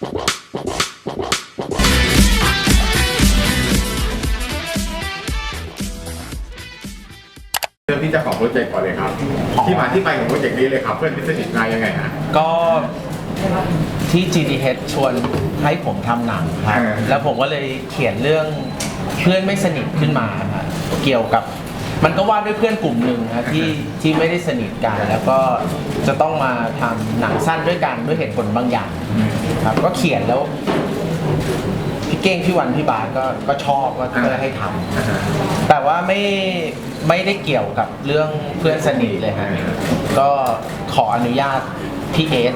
เริ่มที่เจ้าของโปรเจกต์ก่อนเลยครับ ที่มาที่ไปของโปรเจกต์นี้เลยครับ เพื่อนพิเศษมายังไงฮะ ก็ที่ GDH ชวนให้ผมทำหนังครับ เออ แล้วผมก็เลยเขียนเรื่องเพื่อนไม่สนิทขึ้นมาครับเกี่ยวกับ มันก็ว่าด้วยเพื่อนกลุ่มหนึ่งนะที่ที่ไม่ได้สนิทกัน แล้วก็จะต้องมาทำหนังสั้นด้วยกันด้วยเหตุผลบางอย่าง ครับก็เขียนแล้วพี่เก้งพี่วันพี่บาสก็ก็ชอบก็ก็เลยให้ทำแต่ว่าไม่ไม่ได้เกี่ยวกับเรื่องเพื่อนสนิทเลยฮะก็ขออนุญาตพี่เอส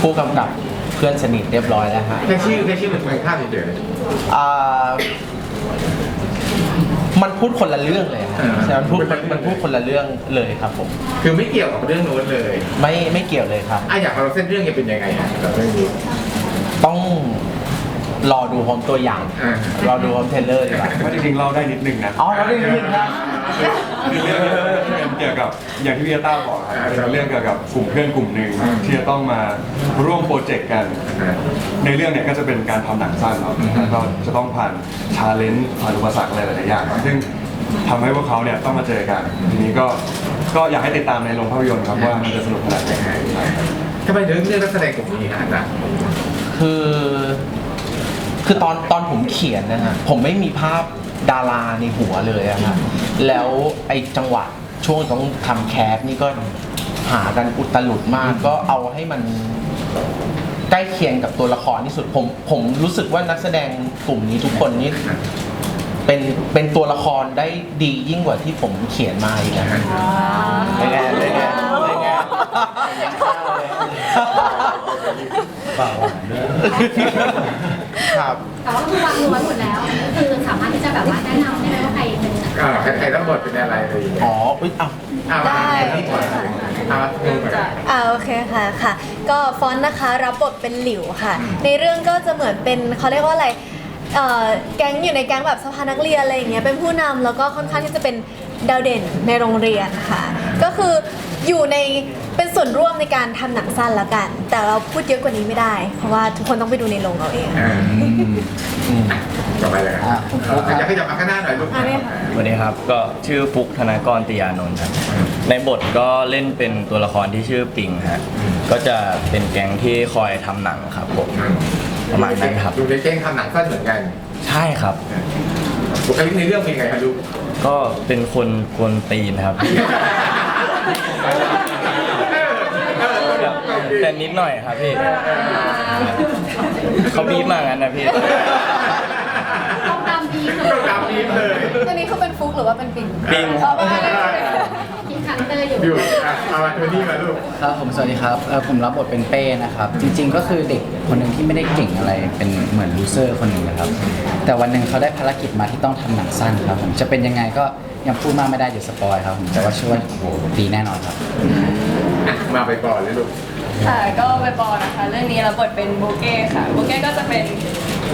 ผู้กำกับเพื่อนสนิทเรียบร้อยแล้วฮะ แค่ชื่อแค่ชื่อมันเป็นภาพเฉยอ่ามันพูดคนละเรื่องเลยฮะอ่าใช่มันพูดมันมันพูดคนละเรื่องเลยครับผมๆคือไม่เกี่ยวกับเรื่องโน้นเลยไม่ไม่เกี่ยวเลยครับ อะอยากเราเส้นเรื่องจะเป็นยังไงฮะกับเรื่องนี้ ต้องรอดูพร้อมตัวอย่าง อ่า รอดูพร้อมเทรลเลอร์ดีกว่าก็จริงๆเล่าได้นิดนึงนะอ๋อเราได้ยินครับคือเรื่องนี้เป็นเกี่ยวกับอย่างที่พี่ต้าบอกครับเป็นเรื่องเกี่ยวกับกลุ่มเพื่อนกลุ่มหนึ่งที่จะต้องมาร่วมโปรเจกต์กันอ่าในเรื่องเนี่ยก็จะเป็นการทำหนังสั้นเนาะแล้วก็จะต้องผ่านชาเลนจ์ผ่านอุปสรรคอะไรหลายๆอย่าง ซึ่งทำให้พวกเขาเนี่ยต้องมาเจอกัน ทีนี้ก็ก็อยากให้ติดตามในโรงภาพยนตร์ครับว่ามันจะสนุกขนาดไหนครับทำไมถึงเลือกนักแสดงกลุ่มนี้ฮะอาจารย์ คือคือตอนตอนผมเขียนนะฮะผมไม่มีภาพดาราในหัวเลยอะฮะแล้วไอ้จังหวะช่วงต้องทำแคสนี่ก็หากันอุตลุดมาก ก็เอาให้มันใกล้เคียงกับตัวละครที่สุดผมผมรู้สึกว่านักแสดงกลุ่มนี้ทุกคนนี่เป็นเป็นตัวละครได้ดียิ่งกว่าที่ผมเขียนมาอีกนะเป็นไงเป็นไงเป็นไง เปล่าครับ แต่ว่าคือวางตัวไว้หมดแล้วก็คือสามารถที่จะแบบว่าแนะนำได้ไหมว่าใครเป็นอ่าใครใครรับบทเป็นอะไรอะไรอย่างเงี้ยอ๋ออุ๊ยอ้าวอ่าได้ที่ก่อนอ่าเริ่มก่อน อ่าโอเคค่ะค่ะ ก็ฟอนต์นะคะรับบทเป็นหลิวค่ะ ในเรื่องก็จะเหมือนเป็นเขาเรียกว่าอะไรเอ่อแก๊งอยู่ในแก๊งแบบสภานักเรียนอะไรอย่างเงี้ยเป็นผู้นำแล้วก็ค่อนข้างที่จะเป็นดาวเด่นในโรงเรียนค่ะ ก็คืออยู่ในเป็นส่วนร่วมในการทำหนังสั้นละกัน แต่เราพูดเยอะกว่านี้ไม่ได้ เพราะว่าทุกคนต้องไปดูในโรงเอาเอง อ่าต่อไปเลยครับอะผมฟุ๊กครับอยากให้จับมาข้างหน้าหน่อยลูกอันนี้ค่ะ สวัสดีครับก็ชื่อฟุกธนากรติยานนท์ครับในบทก็เล่นเป็นตัวละครที่ชื่อปิงฮะก็จะเป็นแก๊งที่คอยทำหนังครับผม ประมาณนั้นครับ ดูในเก้งทำหนังสั้นเหมือนกันใช่ครับ บุคลิกในเรื่องเป็นยังไงครับลูกก็เป็นคนกวนตีนครับ แต่นิดหน่อยครับพี่ เขาบีบมางั้นนะพี่ ต้องดำดีเลต้อยงตามนี้เลยอันนี้เขาเป็นฟุกหรือว่าเป็นปิงปิง อ๋อเป็นปิงคิดคาแรคเต อร์อยู่อยู่อะเอามาตัวนี้มาลูกครับผมสวัสดีครับเอ่อผมรับบทเป็นเป้นะครับ จริง ๆ ก็คือเด็กคนหนึ่งที่ไม่ได้เก่งอะไรเป็นเหมือนลูเซอร์คนหนึ่งนะครับ แต่วันหนึ่งเขาได้ภารกิจมาที่ต้องทำหนังสั้นครับผมจะเป็นยังไงก็ยังพูดมากไม่ได้เดี๋ยวสปอยครับผมแต่ว่าเชื่อว่าโอ้โหดีแน่นอนครับ อะมาไปก่อนเลยลูกค่ะก็ใบปอนะคะ เรื่องนี้รับบทเป็นโบเก้ค่ะโบเก้ก็จะเป็น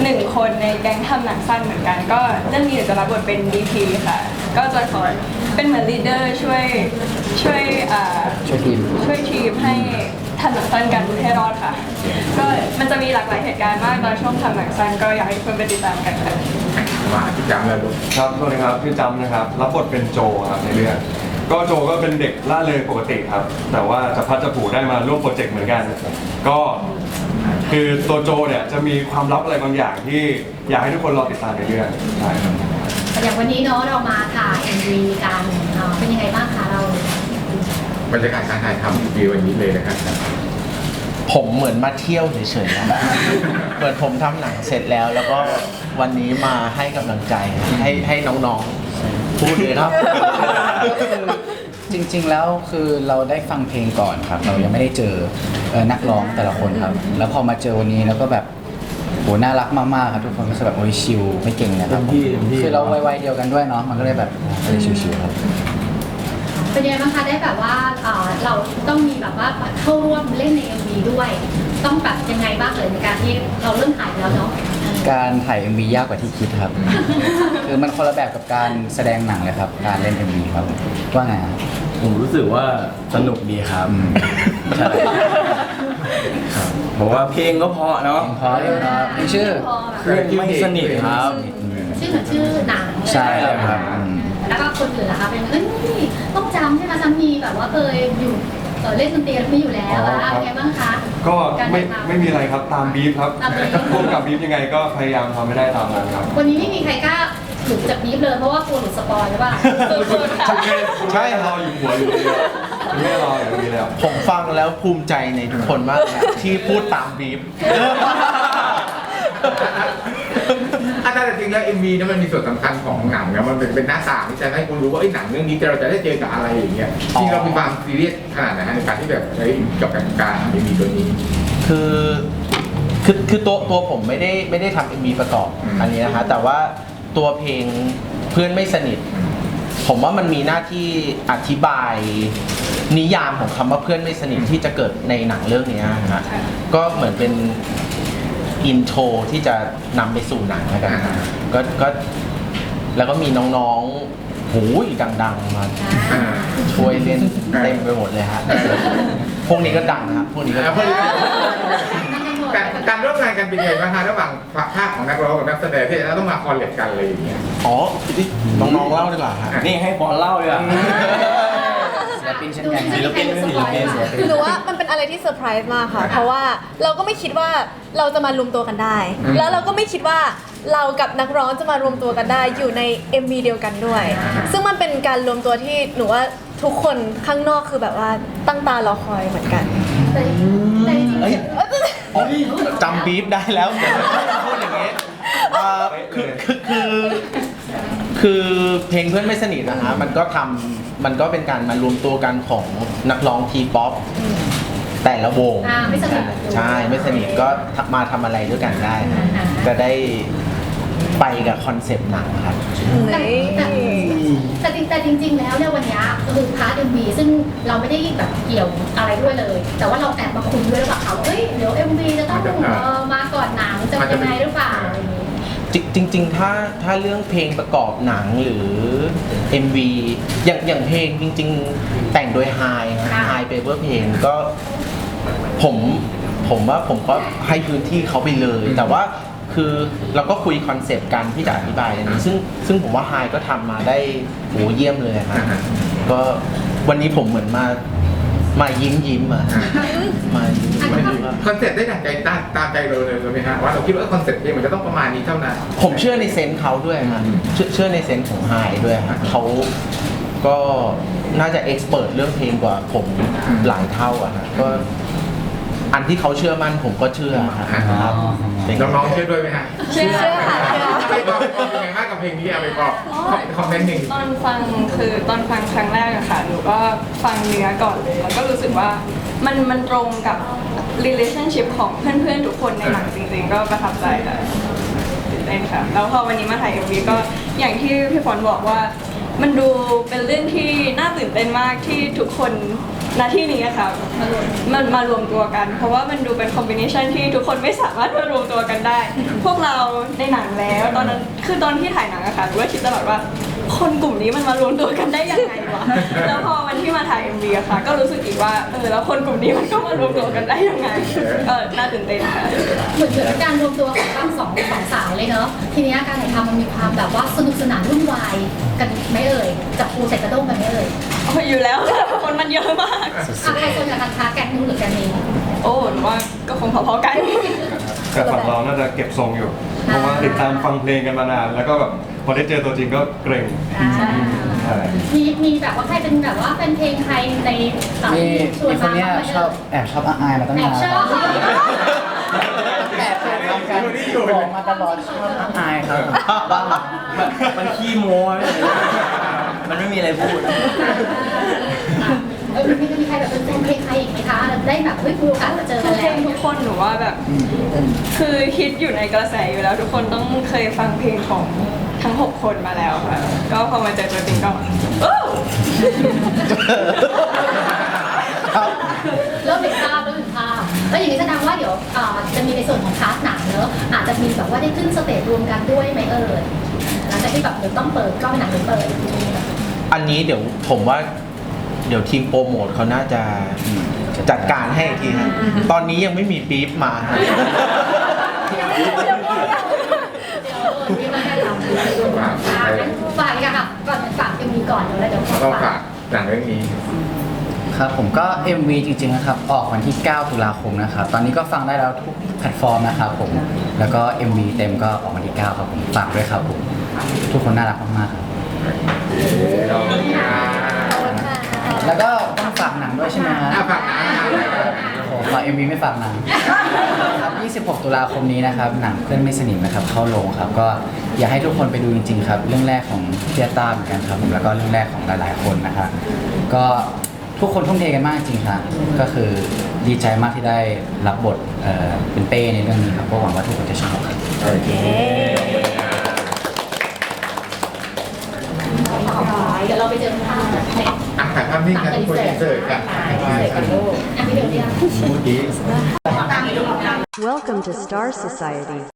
หนึ่งคนในแก๊งทำหนังสั้นเหมือนกัน ก็เรื่องนี้เดี๋ยวจะรับบทเป็น DP ค่ะ ก็จะคอย เป็นเหมือนลีดเดอร์ช่วยช่วยอ่าช่วยทีม ช่วยทีมให้ทำหนังสั้นกันให้รอดค่ะ ก็มันจะมีหลากหลายเหตุการณ์มากตอนช่วงทำหนังสั้นก็อยากให้ทุกคนไปติดตามกันค่ะ มาที่จำเลยลูกครับสวัสดีครับพี่จำนะครับ รับบทเป็นโจครับในเรื่อง ก็โจก็เป็นเด็กล่าเริงปกติครับ แต่ว่าจะพัดจะผูได้มาร่วมโปรเจกต์เหมือนกัน ก็คือตัวโจเนี่ยจะมีความลับอะไรบางอย่างที่อยากให้ทุกคนรอติดตามในเรื่องใช่ครับ อย่างวันนี้เนาะเรามาถ่าย MV กันเอ่อเป็นยังไงบ้างคะเราบรรยากาศการถ่ายทำดีวันนี้เลยนะครับผมเหมือนมาเที่ยวเฉยๆนะเหมือนผมทำหนังเสร็จแล้ว แล้วก็วันนี้มาให้กำลังใจให้ให้น้องๆ พูดเลยครับ จริงๆ แล้วคือเราได้ฟังเพลงก่อนครับ เรายังไม่ได้เจอเอ่อนักร้องแต่ละคนครับ แล้วพอมาเจอวันนี้แล้วก็แบบ โหน่ารักมากๆครับทุกคนก็จะแบบโอ้ยชิลไม่เก่งนะครับคือเราวัยๆเดียวกันด้วยเนาะมันก็เลยแบบก็เลยชิลๆครับ เป็นยังไงบ้างคะได้แบบว่าเอ่อเราต้องมีแบบว่าเข้าร่วมเล่นใน MV ด้วย ต้องแบบยังไงบ้างเลยในการที่เราเริ่มถ่ายไปแล้วเนาะการถ่าย MV ยากกว่าที่คิดครับ คือมันคนละแบบกับการแสดงหนังเลยครับ การเล่น MV ครับว่าไงครับ ผมรู้สึกว่าสนุกดีครับอืมใช่ เเพราะว่าเพลงก็เพราะเนาะ เพราะเพราะเพลงชื่อ เพื่อนไม่สนิทครับ ชื่อเหมือนชื่อหนังเลยใช่ครับอืมแล้วก็คนอื่นล่ะคะเป็นเอ้ยต้องจำใช่ไหมจำมีแบบว่าเคยอยู่เอ่อเล่นดนตรีไม่อยู่แล้วอะเป็นไงบ้างคะ ก็การไม่เดินทางไม่มีอะไรครับตามบีฟครับตามบีฟร่วมกับบีฟยังไงก็พยายามทำให้ได้ตามนั้นครับ วันนี้ไม่มีใครกล้าหลุดจากนี้เลยเพราะว่ากลัวหลุดสปอยหรือเปล่าสุดๆค่ะคุณแม่คุณแม่รออยู่หัวอยู่ตรง นี้คุณแม่รออยู่ตรงนี้แล้วผมฟังแล้วภูมิใจในทุกคนมากเลยอะที่พูดตามบีฟอาจารย์แต่จริงแล้วเอ็มวีนี่ยมันมีส่วนสำคัญของหนังนะมันเป็นเป็นหน้าต่างที่จะให้คุณรู้ว่าไอ้ยหนังเรื่องนี้เราจะได้เจอกับอะไรอย่างเงี้ยจริงเรามีความซีเรียสขนาดไหนฮะในการที่แบบใช้กับการเอ็มวีตัวนี้ คือคือคือตัวตัวผมไม่ได้ไม่ได้ทำเอ็มวีประกอบอืม อันนี้นะคะแต่ว่าตัวเพลงเพื่อนไม่สนิท ผมว่ามันมีหน้าที่อธิบาย นิยามของคำว่าเพื่อนไม่สนิทที่จะเกิดในหนังเรื่องนี้นะฮะก็เหมือนเป็นอินโทรที่จะนำไปสู่หนังแล้วกันนะก็ก็แล้วก็มีน้องๆหูยดังๆมาอ่าช่วยเล่นเต็มไปหมดเลยฮะพวกนี้ก็ดังครับพวกนี้ก็ดัง การการร่วมงานกันเป็นยังไงบ้างฮะระหว่างภาคของนักร้องกับนักแสดงที่จะต้องมาคอลเลกกันอะไรอย่างเงี้ย อ๋อ น้องๆเล่าดีกว่าฮะ นี่ให้ฟอนเล่าเลยอะศิล ปินเช่นกันศิลปินเป็นศิลปินหรือว่ามันเป็นอะไรที่เซอร์ไพรส์มากค่ะ เพราะว่าเราก็ไม่คิดว่าเราจะมารวมตัวกันได้ แล้วเราก็ไม่คิดว่าเรากับนักร้องจะมารวมตัวกันได้อยู่ใน MV เดียวกันด้วย ซึ่งมันเป็นการรวมตัวที่หนูว่าทุกคนข้างนอกคือแบบว่าตั้งตารอคอยเหมือนกันแต่แต่จริงเอ้ยๆอ๋อจำบีฟได้แล้วเดี๋ยวพูดอย่างนี้เอ่อคือคือคือ คือเพลงเพื่อนไม่สนิทนะฮะมันก็ทำมันก็เป็นการมารวมตัวกันของนักร้องทีป๊อปแต่ละวงอ่าไม่สนิท ใช่ไม่สนิทก็มาทำอะไรด้วยกันได้ฮะอ่าจะได้ไปกับคอนเซปต์หนังครับ แต่แต่แต่จริงแต่จริง ๆ แล้วเนี่ยวันเนี้ยคือพาร์ทเอ็มวีซึ่งเราไม่ได้แบบเกี่ยวอะไรด้วยเลย แต่ว่าเราแอบมาคุยด้วยหรือเปล่าคะว่าเอ้ยเดี๋ยวเอ็มวีจะต้องเออมาก่อนหนังจะเป็นยังไงหรือเปล่าอะไรอย่างงี้ จริงจริงๆถ้าถ้าเรื่องเพลงประกอบหนังหรือ MV อย่างอย่างเพลงจริง ๆ แต่งโดยไฮนะค่ะไฮเปเปอร์เพลงก็ผมผมว่าผมก็ให้พื้นที่เขาไปเลย แต่ว่าคือเราก็คุยคอนเซปต์กันที่จะอธิบายอันนี้ซึ่งซึ่งผมว่าไฮก็ทำมาได้โหเยี่ยมเลยครับอ่าฮะก็วันนี้ผมเหมือนมา มายิ้มยิ้มๆอะมายิ้มไม่ยิ้ดีมอะคอนเซ็ปต์ได้ดั่งใจตามตามใจเราเลยไหมฮะว่าเราคิดว่าคอนเซ็ปต์เพลงมันจะต้องประมาณนี้เท่านั้น ผมเชื่อในเซนส์เขาด้วยฮะเชื่อเชื่อในเซนส์ของไฮด้วยฮะเขาก็น่าจะเอ็กซ์เพรสเรื่องเพลงกว่าผมหลายเท่าอะฮะก็อันที่เขาเชื่อมั่นผมก็เชื่อฮะครับเป็นน้องๆเชื่อด้วยไหมฮะ เชื่อค่ะเชื่อ ไปบอกเป็นยังไงบ้างกับเพลงนี้เอาไปบอกคอมเมนต์หนึ่งตอนฟังคือตอนฟังครั้งแรกอะค่ะหนูก็ฟังเนื้อก่อนเลยแล้วก็รู้สึกว่ามันมันตรงกับ relationship ของเพื่อนๆทุกคนในหนังจริง ๆ ก็ประทับใจค่ะตื่นเต้นค่ะ แล้วพอวันนี้มาถ่าย MV ก็อย่างที่พี่ฟอนบอกว่า มันดูเป็นเรื่องที่น่าตื่นเต้นมากที่ทุกคน ณที่นี้อะค่ะมันมารวมตัวกัน เพราะว่ามันดูเป็นคอมบิเนชันที่ทุกคนไม่สามารถมารวมตัวกันได้ พวกเราในหนังแล้ว ตอนนั้นคือตอนที่ถ่ายหนังอะค่ะหนูก็คิดตลอดว่า คนกลุ่มนี้มันมารวมตัวกันได้ยังไงวะแล้วพอวันที่มาถ่าย MV อะค่ะ ก็รู้สึกอีกว่าเออแล้วคนกลุ่มนี้มันก็มารวมตัวกันได้ยังไงเออน่าตื่นเต้นค่ะ เหมือนเหมือนเป็นการรวมตัวของทั้งสองสองสาวเลยเนอะทีเนี้ยการถ่ายทำมันมีความแบบว่าสนุกสนานวุ่นวายกันไหมเอ่ยจับปูใส่กระด้งกันไหมเอ่ย โอ้ยอยู่แล้วค่ะคนมันเยอะมาก อะใครส่วนใหญ่กันคะแกงนู้นหรือแกงนี้โอ้หนูว่าก็คงพอๆกัน แต่ฝั่งเราน่าจะเก็บทรงอยู่ เพราะว่าติดตามฟังเพลงกันมานาน แล้วก็แบบพอได้เจอตัวจริงก็เกรงอ่าใช่มีมีแบบว่าใครเป็นแบบว่าเป็นเพลงใครในสาวมีที่ชวนมีคนมาเนี้ยบ้างไหมชอบแอบชอบอาอายมาตั้งแอบนานชอบ แอบเคยทำกันบอกมาตลอดชอบอาอายครับบ้างมันมันขี้โม้ไม่ใช่ มันไม่มีอะไรพูด เออมีมีใครแบบเป็นแฟนเพลงใครอีกไหมคะได้แบบเฮ้ยมีโอกาสมาเจอทุกักนเพลแล้วงทุกคนหนูว่าแบบ คือฮิตอยู่ในกระแสอยู่แล้ว ทุกคนต้องเคยฟังเพลงของทั้ง 6 คนมาแล้วค่ะ ก็พอมาเจอตัวจริงก็โอ้ครับ เริ่มเห็นภาพเริ่มเห็นภาพแล้วอย่างนี้แสดงว่าเดี๋ยวอ่าจะมีในส่วนของคลาสหนังเนอะอาจจะมีแบบว่าได้ขึ้นสเตจรวมกันด้วยไหมเอ่ยหลังจากที่แบบเดี๋ยวต้องเปิดกล้องหนังหรือเปิด อันนี้เดี๋ยวผมว่า เดี๋ยวทีมโปรโมทเขาน่าจะจัดการให้อีกทีฮะตอนนี้ยังไม่มีปี๊บมาฮะที่มาให้ทำฝากกันค่ะก่อนฝากจะมีก่อนแล้วเดี๋ยวขอก็ฝาฝากกหนังเรื่องนี้ครับผมก็ MV จริงๆนะครับ ออกวันที่ 9 ตุลาคมนะครับ ตอนนี้ก็ฟังได้แล้วทุกแพลตฟอร์มนะครับผม แล้วก็ MV เต็มก็ออกวันที่ 9 ครับผม ฝากด้วยครับผม ทุกคนน่ารักมากๆครับ ขอบคุณค่ะแล้วก็ต้องฝากหนังด้วยใช่ไหมฮะอะฝากหนังโอ้โหฝาก MV ไม่ฝากหนังครับ26 ตุลาคมนี้นะครับ หนังเพื่อนไม่สนิทนะครับ เข้าโรงครับ ก็อยากให้ทุกคนไปดูจริงๆครับ เรื่องแรกของเทียต้าเหมือนกันครับผมแล้วก็เรื่องแรกของหลายๆคนนะครับ ก็ทุกคนทุ่มเทกันมากจริงๆครับ ก็คือดีใจมากที่ได้รับบทเอ่อเป็นเป้ในเรื่องนี้ครับ ก็หวังว่าทุกคนจะชอบครับเดี๋ยว เราไปเจอกันค่ะอะถ่ายภาพนิ่งกันทุกคนอินเสิร์ตกันอะพี่เดี๋ยวเรียกเมื่อกี้ Welcome to Star Society.